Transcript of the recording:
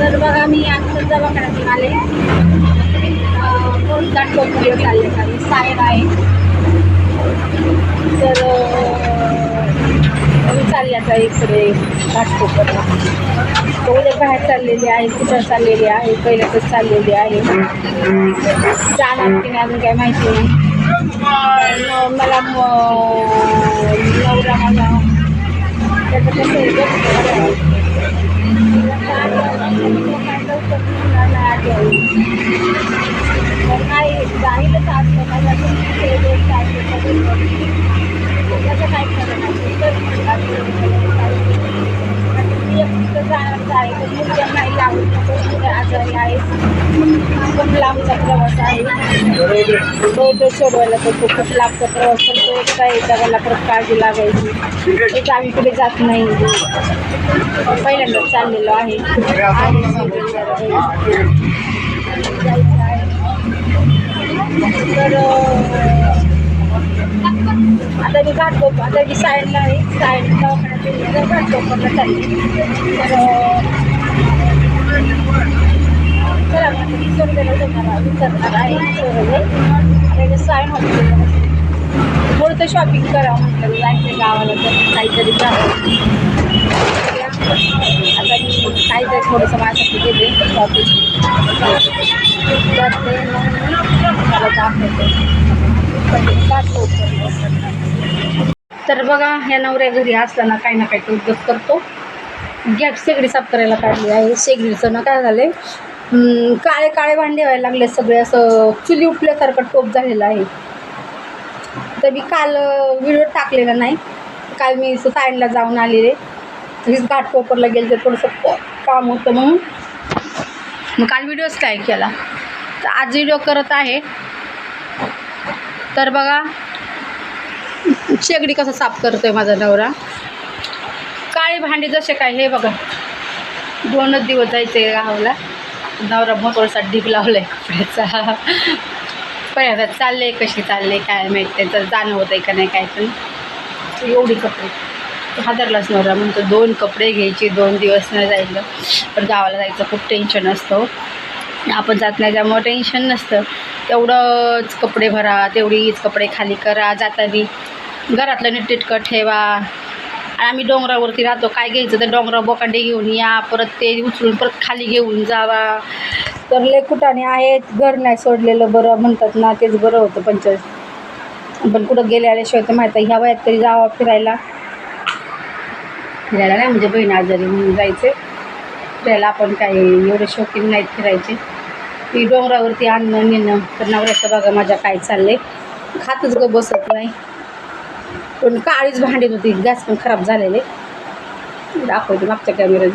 तर बघा मी आता दवाखान्यातून आले कोणता टोपली चालले काही. साहेब आहे तर चालल्याचा मी चालली आता इकडे घाटकोपरला. उद्या बाहेर चाललेली आहे कुठं चाललेली आहे पहिल्यातच चाललेली आहे. जाणार की नाही अजून काही माहिती नाही. मला नवरा माझा त्याचं कसं आहे बघ, तर नाही जाईलच असतं मला पण ते दोन चार दिवसात त्याचं काय खरं नाही तर मी एकटं जाणार आहे पण मुलगा नाही लावू आजारी आहे खूप लांबचा प्रवास आहे तो सोडवायला तर तो खूप लांबचा प्रवास करतो एकटा एकदा मला परत काळजी लागायची एक आम्ही जात नाही. पहिल्यांदा चाललेलो आहे आणि आहे तर अं, आता मी घाटकोप आता मी साईडला आहे सायड दवाखान्यात गेली तर घाटकोपरला चालली तर अं, चला मग मी सोडलेलं जाणार विचारणार आहे. सोडले त्याचे साईड हॉस्पिटल थोडं तर शॉपिंग करा म्हटलं. जायचं गावाला तर काहीतरी करावं आता मी काहीतरी थोडंसं माझ्यासाठी गेले शॉपिंग करते मग मी मला दाखवते तर बघा ह्या नवऱ्या घरी असताना काही ना काही तो उद्योग करतो. गॅप शेगडी साफ करायला काढली आहे. शेगडीचं ना काय झालं काळे काळे भांडे व्हायला लागले सगळे. असं चुली उठल्यासारखं टोप झालेलं आहे. तर मी काल व्हिडिओ टाकलेला नाही. काल मी सायनला जाऊन आलेले. तरीच घाटकोपरला गेले तर थोडंसं काम होतं म्हणून. मग काल व्हिडिओच काय केला? तर आज व्हिडिओ करत आहे. तर बघा शेगडी कसं साफ करतोय माझा नवरा? काळी भांडी जसे काय हे बघा. दोनच दिवस जायचे गावाला. नवरा मोकळसा ढीग लावलाय कपड्याचा. पहिल्यांदा चालले कशी चालले काय माहीत त्याचं जाणं होतं का नाही काय पण. एवढी कपडे. हादरलाच नवरा म्हणतो दोन कपडे घ्यायचे दोन दिवस नाही जायचं पण गावाला जायचं खूप टेन्शन असतं हो. आपण जात नाही त्यामुळं टेन्शन नसतं. तेवढंच कपडे भरा तेवढीच कपडे खाली करा जातानी घरातलं नीटनेटकं ठेवा. आणि आम्ही डोंगरावरती राहतो काय घ्यायचं तर डोंगरावर बोकांडे घेऊन या परत ते उचलून परत खाली घेऊन जावा. तर लय कुठाने आहेत घर नाही सोडलेलं बरं म्हणतात ना तेच बरं होतं पंचायत. पण कुठं गेले आल्याशिवाय तर माहीत ह्या वयात तरी जावा फिरायला. फिरायला नाही म्हणजे बहीण आजारी म्हणून जायचे फिरायला आपण काही एवढे शौकीन नाहीत फिरायचे. मी डोंगरावरती आणणं नेणं तर नवऱ्याचं बघा माझ्या काय चाललंय. खातच ग बसत नाही. पण काळीच भांडीत होती. गॅस पण खराब झालेले. दाखवते मागच्या कॅमेऱ्यात